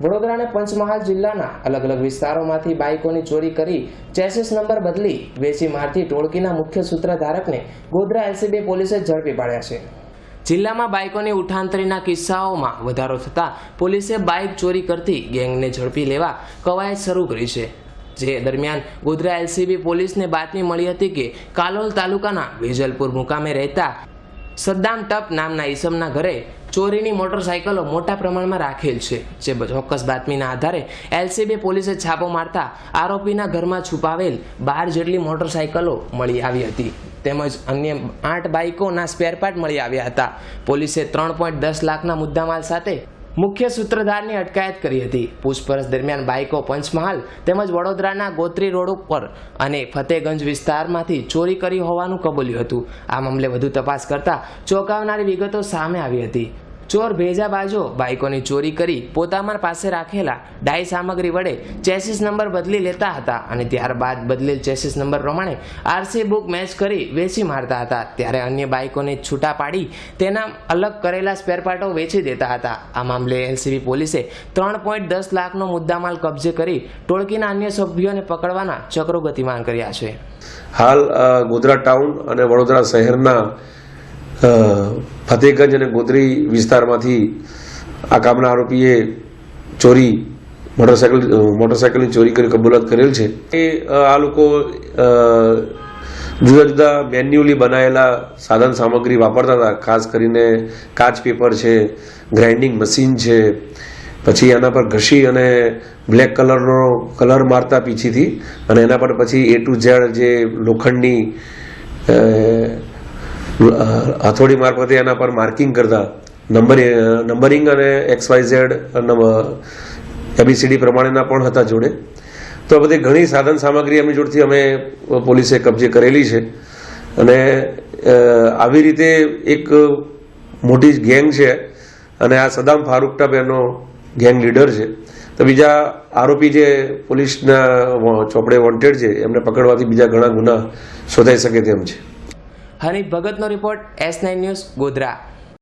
વડોદરા અને પંચમહાલ જિલ્લાના અલગ અલગ વિસ્તારોમાંથી બાઇકોની ચોરી કરી ચેસિસ નંબર બદલી વેચી મારતી ટોળકીના મુખ્ય સૂત્રધારકને ગોધરા એલસીબી પોલીસે ઝડપી પાડ્યા છે. જિલ્લામાં બાઇકોની ઉઠાંતરીના કિસ્સાઓમાં વધારો થતાં પોલીસે બાઇક ચોરી કરતી ગેંગને ઝડપી લેવા કવાયત શરૂ કરી છે. જે દરમિયાન ગોધરા એલસીબી પોલીસને બાતમી મળી હતી કે કાલોલ તાલુકાના વેજલપુર મુકામે રહેતા સદ્દામ ટપ નામના ઈસમના ઘરે ચોરીની મોટરસાયકલો મોટા પ્રમાણમાં રાખેલ છે, જે ચોક્કસ બાતમીના આધારે એલસીબી પોલીસે છાપો મારતા આરોપીના ઘરમાં છુપાવેલ બાર જેટલી મોટરસાયકલો મળી આવી હતી. તેમજ અન્ય આઠ બાઇકોના સ્પેરપાર્ટ મળી આવ્યા હતા. પોલીસે ત્રણ પોઈન્ટ દસ લાખના મુદ્દામાલ સાથે મુખ્ય સૂત્રધારની અટકાયત કરી હતી. પૂછપરછ દરમિયાન બાઇકો પંચમહાલ તેમજ વડોદરાના ગોત્રી રોડ ઉપર અને ફતેગંજ વિસ્તારમાંથી ચોરી કરી હોવાનું કબૂલ્યું હતું. આ મામલે વધુ તપાસ કરતા ચોંકાવનારી વિગતો સામે આવી હતી. ચોર ભેજા બાજો બાઇકોની ચોરી કરી પોતામાં પાસે રાખેલા ડાય સામગ્રી વડે ચેસિસ નંબર બદલી લેતા હતા અને ત્યારબાદ બદલેલ ચેસિસ નંબર પ્રમાણે આરસી બુક મેચ કરી વેચી મારતા હતા. ત્યારે અન્ય બાઇકોને છૂટા પાડી તેના અલગ કરેલા સ્પેરપાર્ટો વેચી દેતા હતા. આ મામલે એલસીબી પોલીસે ત્રણ પોઈન્ટ દસ લાખનો મુદ્દામાલ કબજે કરી ટોળકીના અન્ય સભ્યોને પકડવાના ચક્રો ગતિમાન કર્યા છે. હાલ ગોધરા ટાઉન અને વડોદરા શહેરના અ, ફતેગંજ અને ગોદરી વિસ્તારમાંથી આ કામના આરોપીએ ચોરી મોટરસાયકલ મોટરસાયકલની ચોરી કરી કબૂલાત કરેલ છે. એ આ લોકો જુદા જુદા મેન્યુઅલી બનાવેલા સાધન સામગ્રી વાપરતા હતા ખાસ કરીને કાચ પેપર છે ગ્રાઇન્ડિંગ મશીન છે પછી એના પર ઘસી અને બ્લેક કલરનો કલર મારતા પીછીથી અને એના પર પછી એ ટુ ઝેડ જે લોખંડની હથોડી મારફતે એના પર માર્કિંગ કરતા. નંબર, નંબરિંગ અને એક્સ વાય ઝેડ એબીસીડી પ્રમાણેના પણ હતા જોડે. તો બધી ઘણી સાધન સામગ્રી એમની જોડથી અમે પોલીસે કબજે કરેલી છે. અને આવી રીતે એક મોટી ગેંગ છે અને આ સદામ ફારૂક ટબ એનો ગેંગ લીડર છે. તો બીજા આરોપી જે પોલીસના ચોપડે વોન્ટેડ છે, એમને પકડવાથી બીજા ઘણા ગુના શોધાઈ શકે તેમ છે. હરીફ ભગતનો report S nine news Godhra